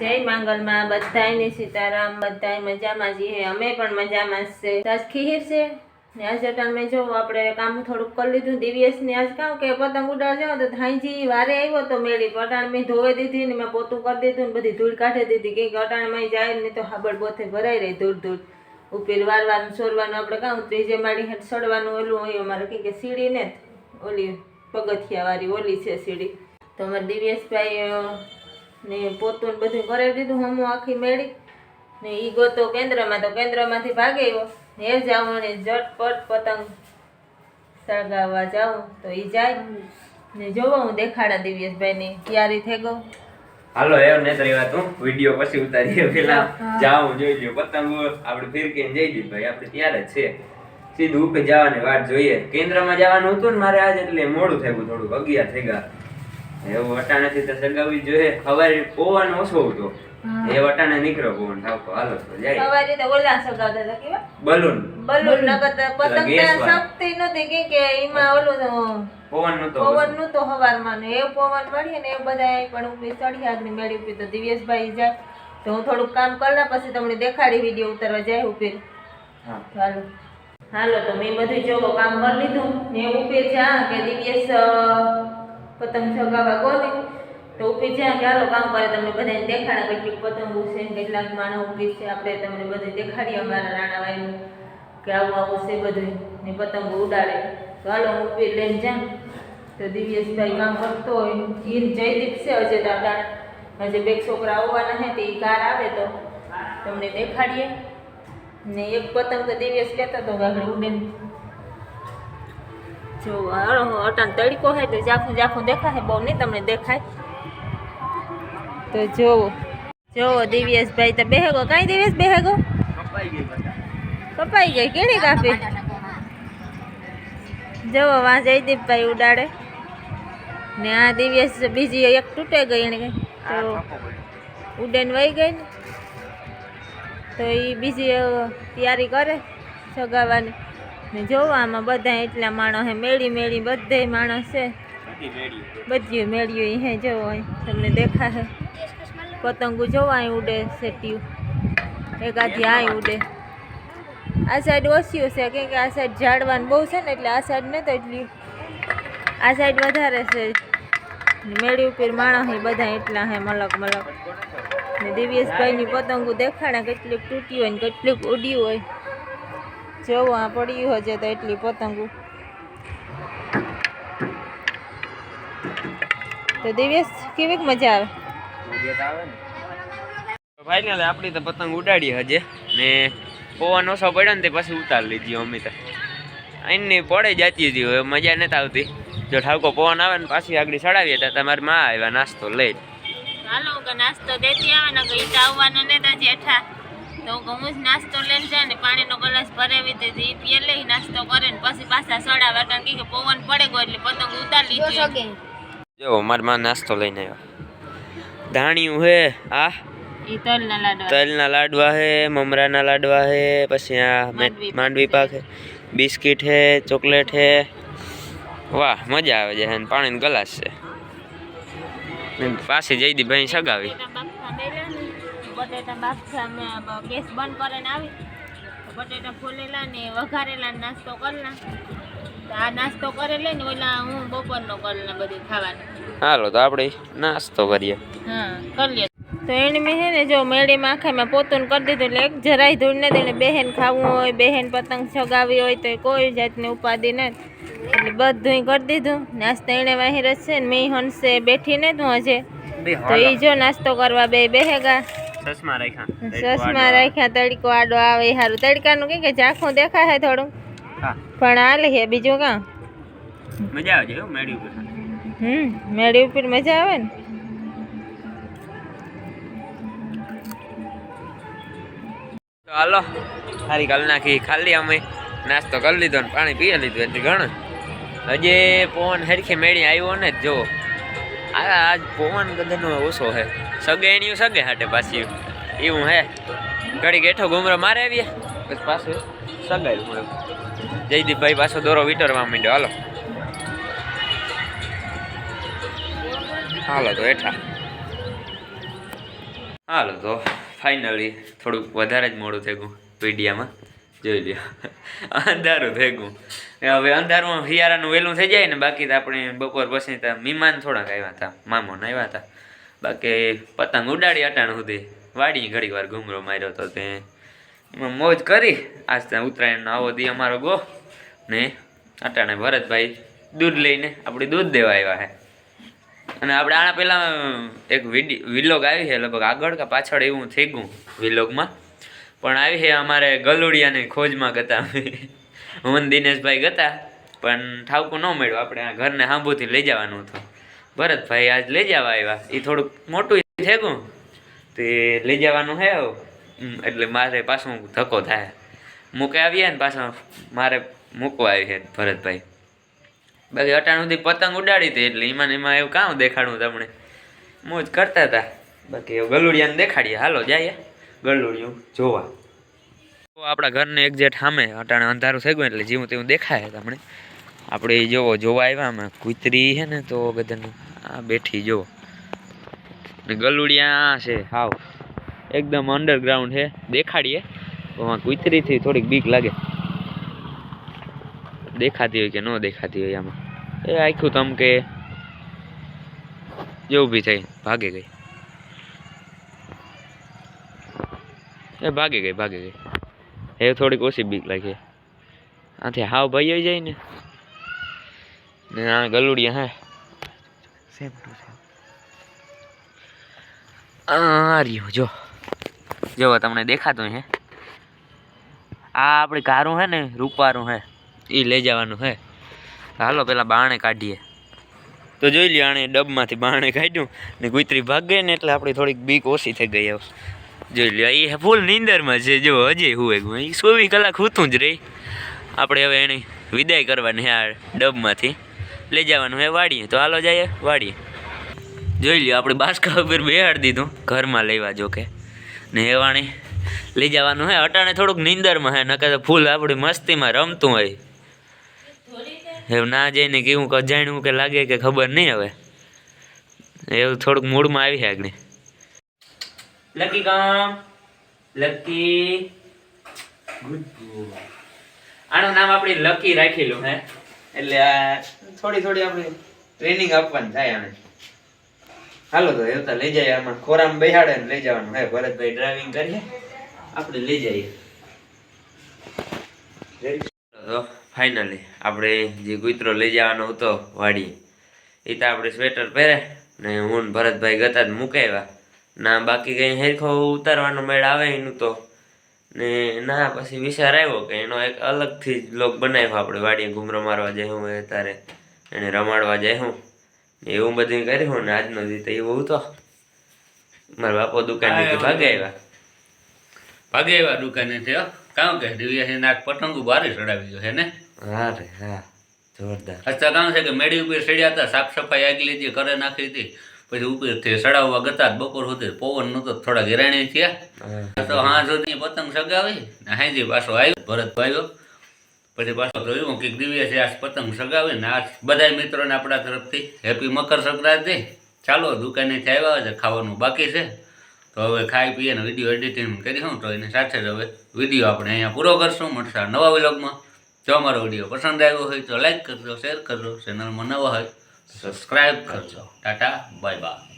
જય માંગલમાં બધાયને સીતારામ બધાય મજામાં હે. અમે પણ મજામાં જ છે. આજ ખીર છે? ને આજ મેં જો આપણે કામ થોડુંક કરી લીધું દિવ્યસને આજ કામ કે પતંગ ઉડાડ જાવ તો થાઈજી વારે આવ્યો તો મેળી અટાણ મેં ધોવે દીધી ને મેં પોતું કરી દીધું ને બધી ધૂળ કાઢી દીધી. કે અટાણમાં જાય ને તો હાબડ બોથે ભરાઈ રહી ધૂળ ધૂળ. ઉપર વારવાનું સોરવાનું આપણે કામ ત્રીજે માળી હેઠ સડવાનું ઓલું હોય અમારે કે કે સીડી ને ઓલી પગથિયા વાળી ઓલી છે સીડી. તો અમારે દિવ્યેશભાઈ અ, ને પોતું ને બધું કરાવી દીધું હમું આખી મેળી. ને ઈ ગોતો કેન્દ્રમાં તો કેન્દ્રમાંથી ભાગે આવ્યો ને એ જાઉં ને ઝટપટ પતંગ સળગાવવા જાઉં તો એ જાય. ને જોવો હું દેખાડા દિવ્યેશભાઈની તૈયારી થઈ ગયો હાલો એમ ને તરી વાત હું વીડિયો પછી ઉતારીએ. પેલા જાઉં જોઈ લ્યો. પતંગો આપણે ફિરકીને જઈ દીધું. ભાઈ આપણે ત્યારે છે. સીધું ઉપે જવાની વાત જોઈએ. કેન્દ્રમાં જવાનું હતું ને મારે આજે એટલે મોડું થઈ ગયું થોડું અગિયાર થઈ ગયા. એવું વટાણાથી તો સગાવી જોઈએ. સવારે પવન ઓછો હતો. એ વટાણે નીકળો પવન. ઠાકો હાલો તો જાય. સવારે તો ઓલા સગાવતા હતા કેવા? બલૂન. બલૂન નગત પતંગ. શક્તિ નહોતી કે કે એમાં ઓલું પવન નતો પવનનું તો હવારમાં ને એ પવન મળીએ ને એ બધા પણ ઉપરી ચડી આગની મેળી ઉપરી તો દિવ્યેશભાઈ જાય તો હું થોડુંક કામ કરી પછી તમને દેખાડી વીડિયો ઉતારવા જાય ઉપર હા. હાલો. હાલો તો મેં બધું જોવો કામ કરી લીધું. ને ઉપર જા કે દિવ્યેશ પતંગ ચગાવવા ગોલી. તો ઉપી છે હાલો કામ કરે, તમને બધાને દેખાડા. કેટલીક પતંગો છે કેટલાક માણસ ઉપરી છે, આપણે તમને બધું દેખાડીએ અમારા રાણાભાઈનું કે આવું આવું છે બધું, ને પતંગો ઉડાડે. તો હાલો હું ઉપી લઈને જાઉં. તો દિવ્યેશભાઈ કામ કરતો હોય. ઈર જયદીપ છે, હજે દાદા હજે બે છોકરા આવવાના છે, તે કાર આવે તો તમને દેખાડીએ. ને એક પતંગ તો દિવ્યેશ કહેતો તો આગળ ઉડે જો હાલો અટાણ તડકો હોય તો ઝાખું ઝાખું દેખાય બહુ નહીં તમને દેખાય. તો જોવો જોવો દિવ્યેશભાઈ, તો બેહેગો, કાંઈ દિવ્યેશ બેહેગો? કપાઈ ગઈ બધા કપાઈ ગઈ કેળી કાપી જોવો વાં જયદીપભાઈ ઉડાડે. ને આ દિવ્યેશ બીજી એક તૂટે ગઈ એને કઈ. તો ઉડેન વહી ગઈ ને. તો એ બીજી હવે તૈયારી કરે સગાવાની. ને જોવામાં બધા એટલા માણસ હે મેળી મેળી બધે માણસ છે. બધી મેળી બધી મેળ્યું હે જોવો તમને દેખાશે. પતંગો જોવા ઉડે સેટિયું એકાથી અહીં ઉડે. આ સાઈડ ઓછ્યું છે કેમ કે આ સાઈડ ઝાડવાનું બહુ છે ને એટલે આ સાઈડ નહીં તો એટલી આ સાઈડ વધારે છે. મેળી ઉપર માણસ બધા એટલા હે મલક મલક. ને દિવ્યેશભાઈની પતંગો દેખાડે કેટલીક તૂટી હોય ને કેટલીક ઉડી હોય. જોવો આ પડ્યું હજે તો એટલી પતંગો. તો દિવ્યેશ કેવીક મજા આવે? ફાઇનલ આપણી તો પતંગ ઉડાડી હજે. ને પવન ઓછો પડ્યો ને તે પછી ઉતારી લીધી અમે તો. અહીંની પડે જતી હતી હવે મજા નથી આવતી. જો ઠાકો પવન આવે ને પાછી આગળ ચડાવીએ તો તમારે માં આવ્યા નાસ્તો લઈ હાલો નાસ્તો દેતી આવે ને આવવાનો ને જેઠા. તો હું જ નાસ્તો લઈને જાય ને પાણીનો ગ્લાસ ભરાવી દીધી એ પીએ લઈ નાસ્તો કરે ને પછી પાછા સડાવે કારણ કે પવન પડે ગયો એટલે પતંગ ઉતારી લીધી જો મારા માં નાસ્તો લઈને આવ્યો. ધાણિયું હે આ? લાડવા. તલના લાડવા હે મમરાના લાડવા હે પછી આ મે- માંડવી પાક હે બિસ્કિટ હે ચોકલેટ હે. વાહ મજા આવે છે પાણીનો ગ્લાસ છે. ને પાછી ભાઈ સગાવી. બટેટા બાફા મેં ગેસ બંધ કરીને આવી. તો બટેટા ફોલેલા ને વઘારેલા નાસ્તો કરેલા. આ નાસ્તો કરે ને ઓલા હું બપોરનો કરેલા બધું ખાવાનું. હાલો તો આપણે નાસ્તો કરીએ. હા કરી લે તો એને મેં હે ને જો મેળીમાં આખામાં મેં પોતું કરી દીધું એટલે એક જરાય ધૂળ નથી એને બહેન ખાવું હોય બહેન પતંગ ચગાવી હોય તો કોઈ જાતની ઉપાધિ નથી. એટલે બધું કરી દીધું. નાસ્તો એણે વાહી રચશે ને મેં હંસે બેઠી ને તું હજે તો એ જો નાસ્તો કરવા બે બેહેગા. ચશ્મા રાખ્યા. રાખ્યા તડકો આડો આવે હારું. તડકાનું કે ઝાંખું દેખાય થોડું પણ હાલે છે બીજું કાં? મજા આવે છે મેળી ઉપર. હમ મેળી ઉપર મજા આવે ને? તો હાલો સારી કાલ નાખી ખાલી અમે. નાસ્તો કરી લીધો ને પાણી પી લીધું એટલે ઘણું. હજી પવન હરખી મેળી આવ્યો ને જો આ આજ પવન ગધનો ઓછો હે. સગે એણિયું સગે હાટે પાછી. એવું હે. ઘડી ગેઠો ઘુમરો મારે આવીએ. પછી પાછું સગાયું એમ. જયદીપભાઈ પાછો દોરો વિટરવા માંડ્યો. હાલો. હાલો તો હેઠા. હાલો તો ફાઇનલી થોડુંક વધારે જ મોડું થઈ ગયું પીડિયામાં જોઈ લ્યો. અંધારું થઈ ગયું. હવે અંધારું હિયારાનું વહેલું થઈ જાય ને બાકી તો આપણે બપોર પછી ત્યાં મહેમાન થોડાક આવ્યા હતા. મામો આવ્યા હતા. બાકી પતંગ ઉડાડી અટાણ સુધી. વાડી ઘડી વાર ઘૂમરો માર્યો હતો તે. એમાં મોજ કરી. આજ ત્યાં ઉત્તરાયણનો આવો દી અમારો ગો. ને અટાણે ભરતભાઈ દૂધ લઈને આપણે દૂધ દેવા આવ્યા હે. અને આપણે આના પહેલાં એક વિલોગ આવી છે લગભગ આગળ કે પાછળ એવું થઈ ગયું વિલોગમાં. પણ આવી છે અમારે ગલુડિયાની ખોજમાં ગતા હું દિનેશભાઈ ગતા, પણ ઠાવકું ન મળ્યું. આપણે આ ઘરને સાંભુથી લઈ જવાનું હતું. ભરતભાઈ આજ લઈ જવા આવ્યા. એ થોડુંક મોટું છે ગયું તે લઈ જવાનું છે એટલે મારે પાછું ધક્કો થાય. મૂકે આવ્યા ને પાછા મારે મૂકવા આવી છે ભરતભાઈ. બાકી અટાણ સુધી પતંગ ઉડાડી હતી, એટલે એમાં એમાં એવું કામ દેખાડું તમને? મોજ કરતા હતા. બાકી ગલુડિયાને દેખાડીએ. હાલો, જઈએ. ગલુડિયું જોવા. તો આપણા ઘરને એક્ઝેટ સામે અટાણે અંધારું થઈ ગયું એટલે જેવું તેવું દેખાય તમને. આપણે જોવો, જોવા આવ્યા આમાં કૂતરી છે ને તો ગધન બેઠી જો. ગલુડિયા છે, હાવ. એકદમ અંડરગ્રાઉન્ડ છે. દેખાડીએ. આમાં કૂતરીથી થોડીક બીક લાગે. દેખાતી હોય કે ન દેખાતી હોય આમાં. એ આખું તમ કે જે ઊભી થઈ, ભાગે ગઈ. એ ભાગે ગઈ ભાગે ગઈ. એ થોડીક ઓછી બીક લાગી. આથી હાવ ભાઈ જાય ને. ગલુડિયા હે. સેમ ટુ સેમ આ રહ્યો, જો. જો, તમને દેખાતું હે. આ આપણી કારું હે ને, રૂપારું હે. એ લઈ જવાનું હે. હાલો, પેલા બાણે કાઢીએ. તો જોઈ લ્યો, આણે ડબમાંથી બાણે કાઢ્યું ને કુતરી ભાગ ગઈ ને એટલે આપણી થોડીક બીક ઓછી થઈ ગઈ જોઈ લ્યો એ ફૂલ નીંદરમાં છે, જો, હજી હુએ એ ચોવીસ કલાક હૂતું જ રહી. આપણે હવે એની વિદાય કરવાની આ ડબમાંથી. લઈ જવાનું હે વાડીએ. તો હાલો જઈએ વાડીએ. જોઈ લ્યો, આપણે બાસકા ઉપર બેહાડી દીધું. ઘરમાં લેવા જો કે ને એવાણી લઈ જવાનું હે. અટાણે થોડુંક નીંદરમાં હે, નકર તો ફૂલ આપણી મસ્તીમાં રમતું હોય. એવું ના જઈને કેવું કે કે લાગે કે ખબર નહીં હવે. એવું થોડુંક મૂડમાં આવી છે આગળ. લકી કામ. લકી. ગુડ આનું નામ આપણે લકી રાખેલું હે. એટલે આ થોડી થોડી આપણે ટ્રેનિંગ આપવાની થાય આને. હાલો તો એવતા લઈ જાય, આમાં ખોરામાં બેહાડે ને લઈ જવાનું. હે, ભરતભાઈ ડ્રાઇવિંગ કરીએ. આપણે લઈ જઈએ. તો ફાઇનલી આપણે જે કૂતરો લઈ જવાનો હતો વાડી એ તો આપણે સ્વેટર પહેરે ને હું ભરતભાઈ ગતા જ મુકાવ્યા ના બાકી કંઈ હેરખો ઉતારવાનો મેળ આવે એનું તો ને ના પછી વિચાર આવ્યો કે એનો એક અલગથી જ બનાવ્યો આપણે વાડીએ ઘૂમરો મારવા જઈશું એ તારે એને રમાડવા જઈશું એવું બધું કર્યું ને આજનો દી તો એવું તો મારા બાપો દુકાનેથી ભાગે આવ્યા. ભાગે આવ્યા દુકાને થયો કામ કે દિવ્યા નાક પતંગો બારે ચડાવી ગયો છે ને? હા રે હા જોરદાર. અચ્છા કામ છે કે મેળી ઉપર ચડ્યા હતા સાફ સફાઈ આગલી જે કરે નાખી હતી પછી ઉપરથી સડાવવા ગતા બપોર સુધી પવન નતો થોડા ગેરાણી થયા. તો હા સુધી પતંગ સગાવી ને હાજી પાછો આવ્યો ભરત આવ્યો પછી પાછો જોયું કે દિવ્યા છે આ પતંગ સગાવી ને આ બધા મિત્રોને આપણા તરફથી હેપી મકર સંક્રાંતિ. ચાલો દુકાનેથી આવ્યા છે ખાવાનું બાકી છે. તો હવે ખાઈ પીએ ને વીડિયો એડિટિંગ કરી હું તો એની સાથે જ હવે વીડિયો આપણે અહીંયા પૂરો કરશું મળશે નવા વ્લોગમાં. જો અમારો વીડિયો પસંદ આવ્યો હોય તો લાઈક કરજો શેર કરજો ચેનલમાં નવા હોય સબસ્ક્રાઈબ કરજો. Tata bye bye